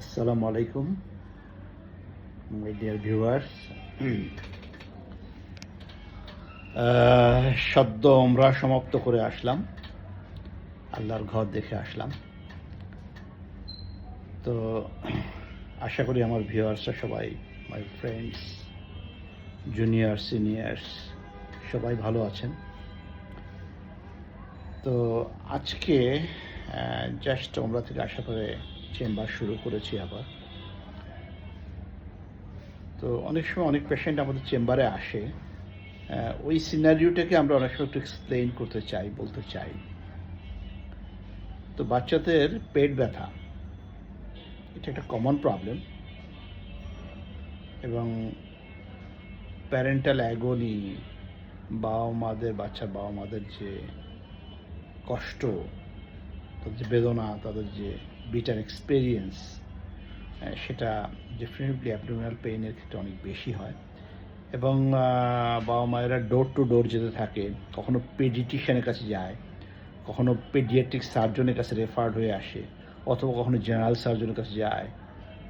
আসসালামু আলাইকুম my dear viewers সদ্য আমরা সমাপ্ত করে আসলাম। আল্লাহর ঘর দেখে আসলাম। তো, আশা করি আমার ভিউয়ার্সরা সবাই মাই ফ্রেন্ডস জুনিয়র সিনিয়র্স সবাই ভালো আছেন। তো, আজকে জাস্ট আমরা থেকে আশা করে চেম্বার শুরু করেছি আবার। তো অনেক সময় অনেক পেশেন্ট আমাদের চেম্বারে আসে। ওই সিনারিওটাকে আমরা অনেক সময় একটু এক্সপ্লেইন করতে চাই, বলতে চাই। তো বাচ্চাদের পেট ব্যথা, এটা একটা কমন প্রবলেম এবং প্যারেন্টাল অ্যাগনি বাবা মাদের বাচ্চার বাবা মাদের যে কষ্ট, তাদের যে বেদনা, তাদের যে বিটার এক্সপেরিয়েন্স সেটা ডেফিনেটলি অ্যাবডোমিনাল পেইনের ক্ষেত্রে অনেক বেশি হয়। এবং বাবা মায়েরা ডোর টু ডোর যেতে থাকে, কখনো পেডিটিশিয়ানের কাছে যায়, কখনো পেডিয়াট্রিক সার্জনের কাছে রেফার্ড হয়ে আসে, অথবা কখনো জেনারেল সার্জনের কাছে যায়,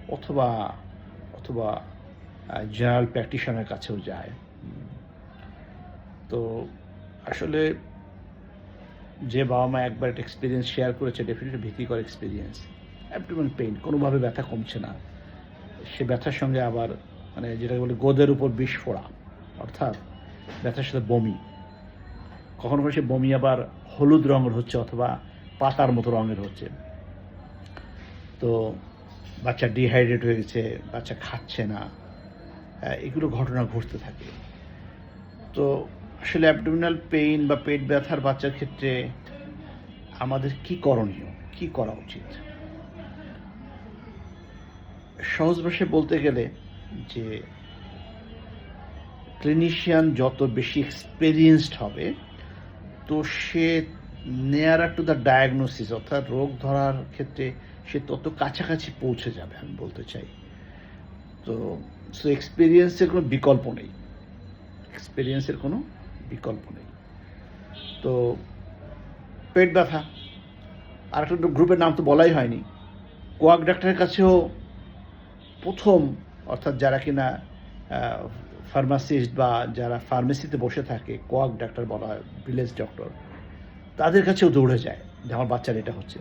অথবা অথবা জেনারেল প্র্যাকটিশনের কাছেও যায়। তো আসলে যে বাবা মা একবার একটা এক্সপিরিয়েন্স শেয়ার করেছে ডেফিনেটলি ভীতিকর এক্সপিরিয়েন্স অ্যাবডোমেন পেইন কোনোভাবে ব্যথা কমছে না। সে ব্যথার সঙ্গে আবার মানে যেটাকে বলে গোদের উপর বিষ ফোড়া, অর্থাৎ ব্যথার সাথে বমি। কখনো কখনো সে বমি আবার হলুদ রঙের হচ্ছে অথবা পাতার মতো রঙের হচ্ছে। তো বাচ্চা ডিহাইড্রেট হয়ে গেছে, বাচ্চা খাচ্ছে না এগুলো ঘটনা ঘটতে থাকে। তো আসলে অ্যাবডোমিনাল পেইন বা পেট ব্যথার বাচ্চার ক্ষেত্রে আমাদের কি করণীয়? কি করা উচিত? সহজ ভাষায় বলতে গেলে যে ক্লিনিশিয়ান যত বেশি এক্সপেরিয়েন্সড হবে, তো সে নেয়ার টু দ্য ডায়াগনোসিস অর্থাৎ রোগ ধরার ক্ষেত্রে সে তত কাছাকাছি পৌঁছে যাবে, আমি বলতে চাই। তো সো এক্সপিরিয়েন্সের কোনো বিকল্প নেই। এক্সপিরিয়েন্সের কোনো বিকল্প নেই। তো পেট ব্যথা আর একটা গ্রুপের নাম তো বলাই হয়নি। কোয়াক ডাক্তারের কাছেও প্রথম, অর্থাৎ যারা কিনা ফার্মাসিস্ট বা যারা ফার্মেসিতে বসে থাকে, কোয়াক ডাক্তার বলা হয়, ভিলেজ ডক্টর, তাদের কাছেও দৌড়ে যায় যে আমার বাচ্চার এটা হচ্ছে।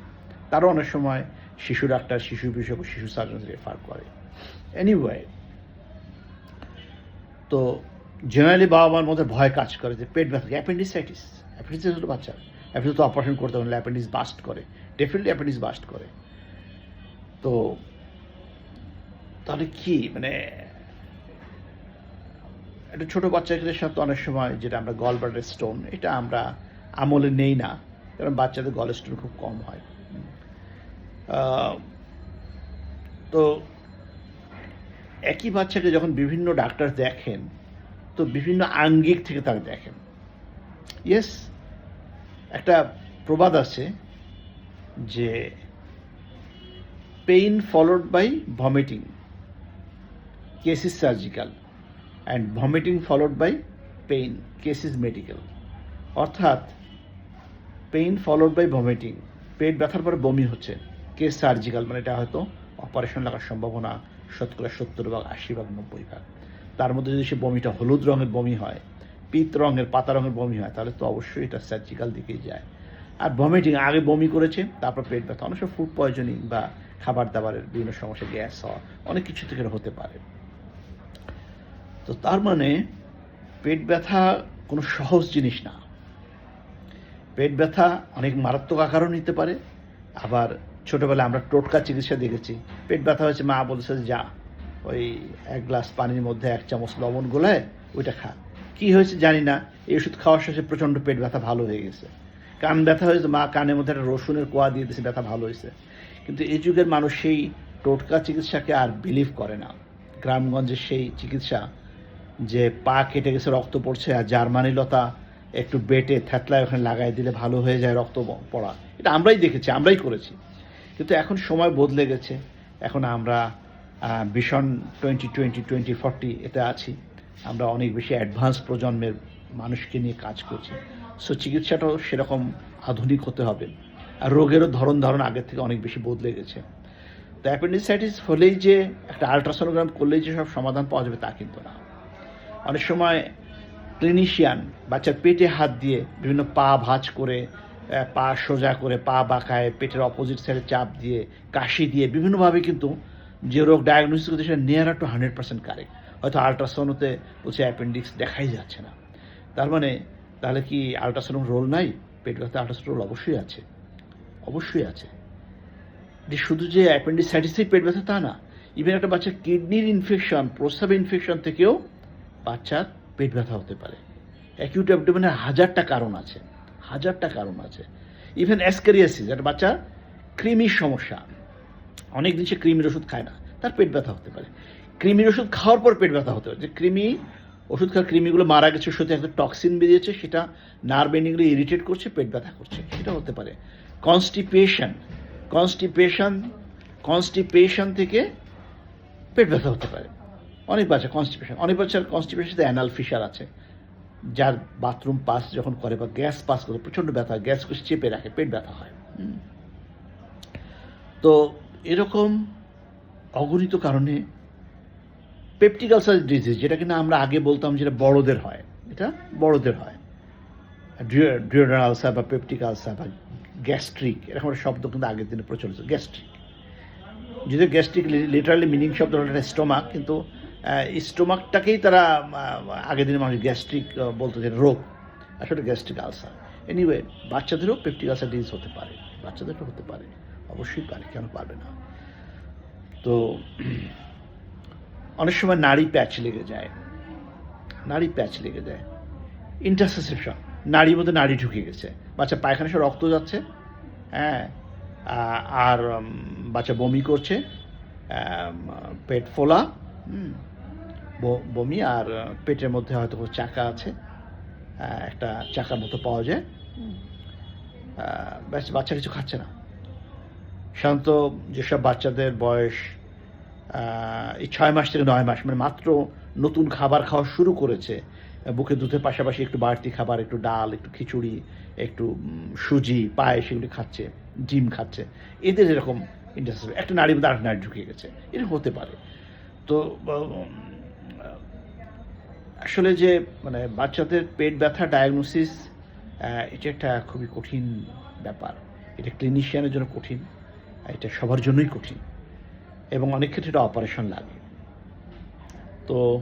তারও অনেক সময় শিশু ডাক্তার, শিশু বিষয়ক শিশু সার্জন রেফার করে। এনিওয়ে তো জেনারেলি বাবা মার মধ্যে ভয় কাজ করে যে পেট ব্যথা অ্যাপেন্ডিসাইটিস অ্যাপেন্ডিসাইটিস হলো বাচ্চা। অ্যাপেন্ডিস তো অপারেশন করতে হলে অ্যাপেন্ডিস বাস্ট করে। ডেফিনেটলি অ্যাপেন্ডিস বাস্ট করে। তো তাহলে কি মানে একটা ছোটো বাচ্চাদের সাথে অনেক সময় যেটা আমরা গল ব্লাডার স্টোন এটা আমরা আমলে নেই না। কারণ বাচ্চাদের গল স্টোন খুব কম হয়। তো একই বাচ্চাকে যখন বিভিন্ন ডাক্তার দেখেন তো বিভিন্ন আঙ্গিক থেকে তারা দেখেন। ইয়েস একটা প্রবাদ আছে যে pain followed by vomiting case is surgical and vomiting followed by pain case is medical অর্থাৎ পেইন ফলোড বাই ভমিটিং পেট ব্যথার পরে বমি হচ্ছে কেস সার্জিক্যাল মানে এটা হয়তো অপারেশন লাগার সম্ভাবনা শতকরা সত্তর ভাগ আশি ভাগ নব্বই ভাগ। তার মধ্যে যদি সে বমিটা হলুদ রঙের বমি হয়, পিত রঙের, পাতা রঙের বমি হয়, তাহলে তো অবশ্যই এটা সার্জিক্যাল দিকেই যায়। আর ভমিটিং আগে বমি করেছে, তারপর পেট ব্যথা, অনেক সময় ফুড পয়জনিং বা খাবার দাবারের বিভিন্ন সমস্যা গ্যাস হওয়া, অনেক কিছু থেকে হতে পারে। তো তার মানে পেট ব্যথা কোনো সহজ জিনিস না। পেট ব্যথা অনেক মারাত্মক আকারও নিতে পারে। আবার ছোটোবেলায় আমরা টোটকা চিকিৎসা দেখেছি। পেট ব্যথা হয়েছে, মা বলছে যা ওই এক গ্লাস পানির মধ্যে এক চামচ লবণ গোলায় ওইটা খা। কি হয়েছে জানি না। এই ওষুধ খাওয়ার শেষে প্রচণ্ড পেট ব্যথা ভালো হয়ে গেছে। কান ব্যথা হয়েছে, মা কানের মধ্যে একটা রসুনের কোয়া দিয়ে দিয়েছে, ব্যথা ভালো হয়েছে। কিন্তু এই যুগের মানুষ সেই টোটকা চিকিৎসাকে আর বিলিভ করে না। গ্রামগঞ্জের সেই চিকিৎসা যে পা কেটে গেছে, রক্ত পড়ছে, আর জার্মানি লতা একটু বেটে থ্যাতলায় ওখানে লাগাই দিলে ভালো হয়ে যায় রক্ত পড়া। এটা আমরাই দেখেছি, আমরাই করেছি। কিন্তু এখন সময় বদলে গেছে। এখন আমরা ভীষণ টোয়েন্টি টোয়েন্টি টোয়েন্টি ফর্টি এতে আছি। আমরা অনেক বেশি অ্যাডভান্স প্রজন্মের মানুষকে নিয়ে কাজ করছি। সো চিকিৎসাটাও সেরকম আধুনিক হতে হবে। আর রোগেরও ধরন ধারণ আগের থেকে অনেক বেশি বদলে গেছে। তো অ্যাপেন্ডিসাইটিস হলেই যে একটা আলট্রাসোনোগ্রাম করলেই যে সব সমাধান পাওয়া যাবে তা কিন্তু না। অনেক সময় ক্লিনিশিয়ান বাচ্চার পেটে হাত দিয়ে বিভিন্ন পা ভাঁজ করে পা সোজা করে, পা বাঁকায়, পেটের অপোজিট সাইডে চাপ দিয়ে, কাশি দিয়ে, বিভিন্নভাবে কিন্তু যে রোগ ডায়াগনোসিস করতে সেটা near to hundred percent correct হয়তো আলট্রাসাউন্ডতে বলছে অ্যাপেন্ডিক্স দেখাই যাচ্ছে না। তার মানে তাহলে কি আলট্রাসাউন্ড রোল নাই? পেট ব্যথা আলট্রাসাউন্ড রোল অবশ্যই আছে। অবশ্যই আছে। যে শুধু যে অ্যাপেন্ডিসাইটিসই পেট ব্যথা তা না ইভেন একটা বাচ্চার কিডনির ইনফেকশন প্রস্রাব ইনফেকশন থেকেও বাচ্চার পেট ব্যথা হতে পারে। অ্যাকিউট অ্যাবডোমেনের হাজারটা কারণ আছে। হাজারটা কারণ আছে। ইভেন অ্যাসকারিয়াসিস একটা বাচ্চা ক্রিমির সমস্যা। অনেক দিন সে ক্রিমির ওষুধ খায় না, তার পেট ব্যথা হতে পারে। ক্রিমির ওষুধ খাওয়ার পর পেট ব্যথা হতে পারে। যে ক্রিমি ওষুধ খাওয়ার ক্রিমিগুলো মারা গেছে সাথে একটা টক্সিন বেরিয়েছে, সেটা নার্ভ এন্ডিংগুলো ইরিটেট করছে, পেট ব্যথা করছে সেটা হতে পারে। কনস্টিপেশন কনস্টিপেশন কনস্টিপেশন থেকে পেট ব্যথা হতে পারে। অনেক বাচ্চা কনস্টিপেশন অনেক বাচ্চার কনস্টিপেশন অ্যানাল ফিশার আছে। যার বাথরুম পাস যখন করে বা গ্যাস পাস করে, প্রচণ্ড ব্যথা গ্যাস চেপে রাখে, পেট ব্যথা হয়। তো এরকম অগণিত কারণে পেপটিক আলসার ডিজিজ, যেটা কিনা আমরা আগে বলতাম যেটা বড়দের হয়, এটা বড়দের হয়। ডিওডার আলসার বা পেপটিক আলসার বা গ্যাস্ট্রিক এরকম একটা শব্দ কিন্তু আগের দিনে প্রচলিত গ্যাস্ট্রিক যদি গ্যাস্ট্রিক লিটারালি মিনিং শব্দ একটা স্টোমাক কিন্তু স্টোমাকটাকেই তারা আগের দিনে মানুষ গ্যাস্ট্রিক বলতো যে রোগ, আসলে গ্যাস্ট্রিক আলসার এনিওয়ে বাচ্চাদেরও পেপটিক আলসার ডিজিজ হতে পারে, বাচ্চাদেরও হতে পারে। অবশ্যই পারে কেন পারবে না? তো অনেক সময় নাড়ি প্যাচ লেগে যায়। নাড়ি প্যাচ লেগে যায়। ইন্টারসেপশন নাড়ির মধ্যে নাড়ি ঢুকে গেছে। বাচ্চা পায়খানা সে রক্ত যাচ্ছে হ্যাঁ আর বাচ্চা বমি করছে পেট ফোলা বমি আর পেটের মধ্যে হয়তো চাকা আছে আহ, একটা চাকার মতো পাওয়া যায়। ব্যাস বাচ্চা কিছু খাচ্ছে না। সাধারণত যেসব বাচ্চাদের বয়স এই ছয় মাস থেকে নয় মাস মানে মাত্র নতুন খাবার খাওয়া শুরু করেছে, বুকে দুধের পাশাপাশি একটু বাড়তি খাবার, একটু ডাল, একটু খিচুড়ি, একটু সুজি, পায়েস এগুলি খাচ্ছে, ডিম খাচ্ছে, এদের এরকম ইন্টারেস্ট একটা নারী মধ্যে আরেক নারী ঢুকে গেছে এরকম হতে পারে। তো আসলে যে মানে বাচ্চাদের পেট ব্যথা ডায়াগনোসিস এটা একটা খুবই কঠিন ব্যাপার। এটা ক্লিনিশিয়ানের জন্য কঠিন। এটা সবার জন্যই কঠিন। এবং অনেক ক্ষেত্রে এটা অপারেশন লাগে। তো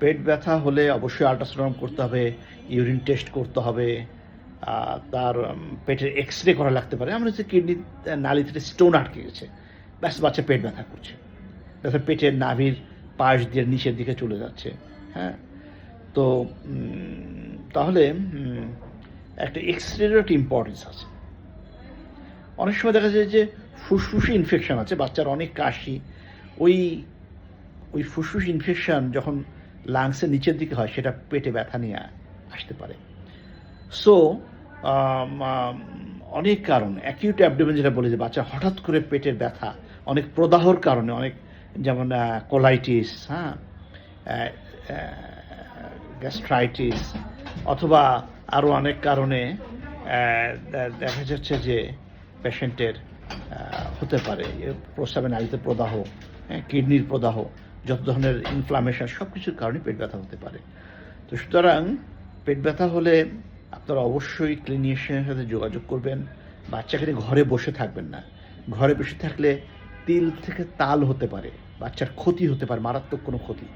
পেট ব্যথা হলে অবশ্যই আল্ট্রাসাউন্ড করতে হবে ইউরিন টেস্ট করতে হবে তার পেটের এক্স রে করা লাগতে পারে। আমরা হচ্ছে কিডনি নালি থেকে স্টোন আটকে গেছে, ব্যাস, বাচ্চা পেট ব্যথা করছে। ব্যথা পেটের নাভির পাশ দিয়ে নিচের দিকে চলে যাচ্ছে হ্যাঁ? তো তাহলে একটা এক্স রের একটা ইম্পর্টেন্স আছে। অনেক সময় দেখা যায় যে ফুসফুসে ইনফেকশন আছে, বাচ্চার অনেক কাশি। ওই ওই ফুসফুস ইনফেকশন যখন লাংসের নিচের দিকে হয়, সেটা পেটে ব্যথা নিয়ে আসতে পারে। সো অনেক কারণ। অ্যাকিউট অ্যাবডোমেন যেটা বলে যে বাচ্চা হঠাৎ করে পেটের ব্যথা, অনেক প্রদাহর কারণে, অনেক যেমন কোলাইটিস হ্যাঁ? গ্যাস্ট্রাইটিস অথবা আরও অনেক কারণে দেখা যাচ্ছে যে পেশেন্টের হতে পারে প্রস্রাবে নাড়িতে প্রদাহ হ্যাঁ কিডনির প্রদাহ, যত ধরনের ইনফ্লামেশন সব কিছুর কারণে পেট ব্যথা হতে পারে। তো সুতরাং পেট ব্যথা হলে আপনারা অবশ্যই ক্লিনিশিয়ানের সাথে যোগাযোগ করবেন। বাচ্চাকে ঘরে বসে থাকবেন না। ঘরে বসে থাকলে তিল থেকে তাল হতে পারে, বাচ্চার ক্ষতি হতে পারে, মারাত্মক কোনো ক্ষতি।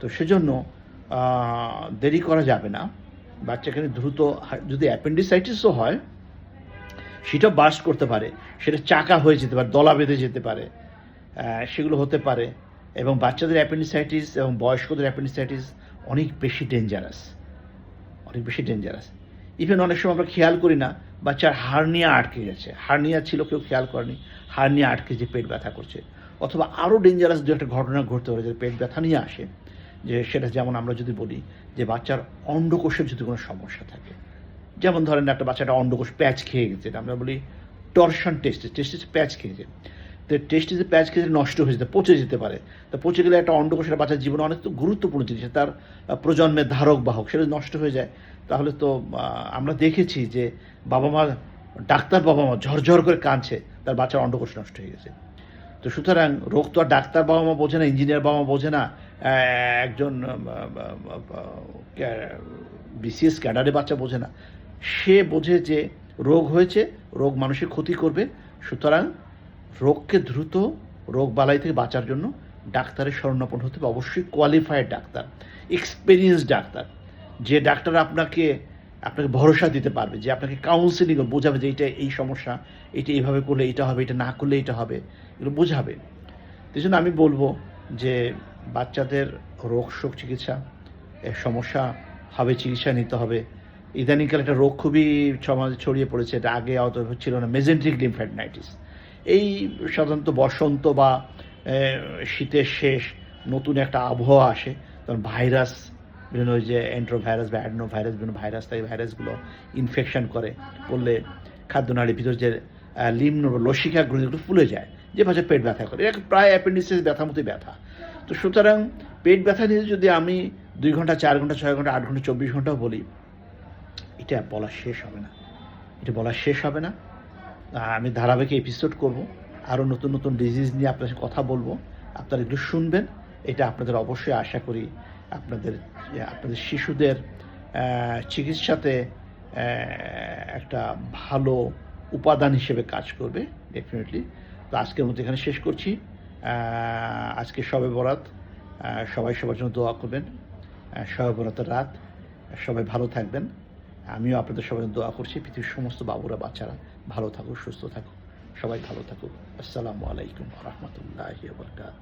তো সেজন্য দেরি করা যাবে না। বাচ্চাকে দ্রুত, যদি অ্যাপেন্ডিসাইটিসও হয় সেটা বাস্ট করতে পারে, সেটা চাকা হয়ে যেতে পারে, দলা বেঁধে যেতে পারে সেগুলো হতে পারে। এবং বাচ্চাদের অ্যাপেন্ডিসাইটিস এবং বয়স্কদের অ্যাপেন্ডিসাইটিস অনেক বেশি ডেঞ্জারাস অনেক বেশি ডেঞ্জারাস ইভেন অনেক সময় আমরা খেয়াল করি না, বাচ্চার হার্নিয়া আটকে গেছে। হার্নিয়া ছিল, কেউ খেয়াল করেনি, হার্নিয়া আটকে যে পেট ব্যথা করছে। অথবা আরও ডেঞ্জারাস দু একটা ঘটনা ঘটতে পারে, যে পেট ব্যথা নিয়ে আসে, যে সেটা যেমন আমরা যদি বলি, যে বাচ্চার অন্ডকোষের যদি কোনো সমস্যা থাকে যেমন ধরেন একটা বাচ্চাটা অন্ডকোষ প্যাচ খেয়ে গেছে আমরা বলি টর্শন টেস্টিস টেস্টিস প্যাচ খেয়েছে তো টেস্টিসে প্যাচ খেয়ে নষ্ট হয়ে যেতে, পচে যেতে পারে। তো পচে গেলে একটা অন্ডকোষের বাচ্চার জীবনে অনেক তো গুরুত্বপূর্ণ জিনিস, তার প্রজন্মের ধারক বাহক সেটা নষ্ট হয়ে যায়। তাহলে তো আমরা দেখেছি যে বাবা মা, ডাক্তার বাবা মা ঝরঝর করে কাঁদছে, তার বাচ্চার অন্ডকোষ নষ্ট হয়ে গেছে। তো সুতরাং রোগ তো আর ডাক্তার বাবা মা বোঝে না, ইঞ্জিনিয়ার বাবা মা বোঝে না একজন বিসিএস ক্যাডারে বাচ্চা বোঝে না। সে বোঝে যে রোগ হয়েছে, রোগ মানুষের ক্ষতি করবে। সুতরাং রোগকে দ্রুত রোগ বালাই থেকে বাঁচার জন্য ডাক্তারের শরণাপন্ন হতে হবে, অবশ্যই কোয়ালিফাইড ডাক্তার এক্সপেরিয়েন্স ডাক্তার। যে ডাক্তার আপনাকে আপনাকে ভরসা দিতে পারবে, যে আপনাকে কাউন্সিলিং বোঝাবে যে এটা এই সমস্যা এটা এইভাবে করলে এটা হবে, এটা না করলে এটা হবে, এগুলো বোঝাবে। এই জন্য আমি বলব যে বাচ্চাদের রোগ শোক চিকিৎসা সমস্যা হবে, চিকিৎসা নিতে হবে। ইদানিংকাল একটা রোগ খুবই সমাজে ছড়িয়ে পড়েছে, এটা আগে অত ছিল না মেজেন্ট্রিক লিমফ্যাডনাইটিস এই সাধারণত বসন্ত বা শীতের শেষ নতুন একটা আবহাওয়া আসে, তখন ভাইরাস, বিভিন্ন ওই যে এন্ট্রোভাইরাস বা অ্যাডনো ভাইরাস বিভিন্ন ভাইরাস তাই ভাইরাসগুলো ইনফেকশন করে, করলে খাদ্যনালীর ভিতর যে লিম্ন লসিকা গ্রন্থিগুলো ফুলে যায়, যে ভাষায় পেট ব্যথা করে। এটা প্রায় অ্যাপেন্ডিসিস ব্যথা মতোই ব্যথা। তো সুতরাং পেট ব্যথা নিয়ে যদি আমি দুই ঘণ্টা, চার ঘণ্টা, ছয় ঘণ্টা, আট ঘণ্টা, চব্বিশ ঘন্টাও বলি এটা বলা শেষ হবে না। এটা বলা শেষ হবে না। আমি ধারাবাহিক এপিসোড করব। আরও নতুন নতুন ডিজিজ নিয়ে আপনার সাথে কথা বলব। আপনারা একটু শুনবেন। এটা আপনাদের অবশ্যই আশা করি আপনাদের আপনাদের শিশুদের চিকিৎসাতে একটা ভালো উপাদান হিসেবে কাজ করবে ডেফিনেটলি তো আজকের মতো এখানে শেষ করছি। আজকে সবে বরাত। সবাই সবার জন্য দোয়া করবেন। সবে বরাতের রাত। সবাই ভালো থাকবেন। আমিও আপনাদের সবাই দোয়া করছি, পৃথিবীর সমস্ত বাবুরা, বাচ্চারা ভালো থাকুক, সুস্থ থাকুক, সবাই ভালো থাকুক। আসসালামু আলাইকুম রহমতুল্লাহ বরকাত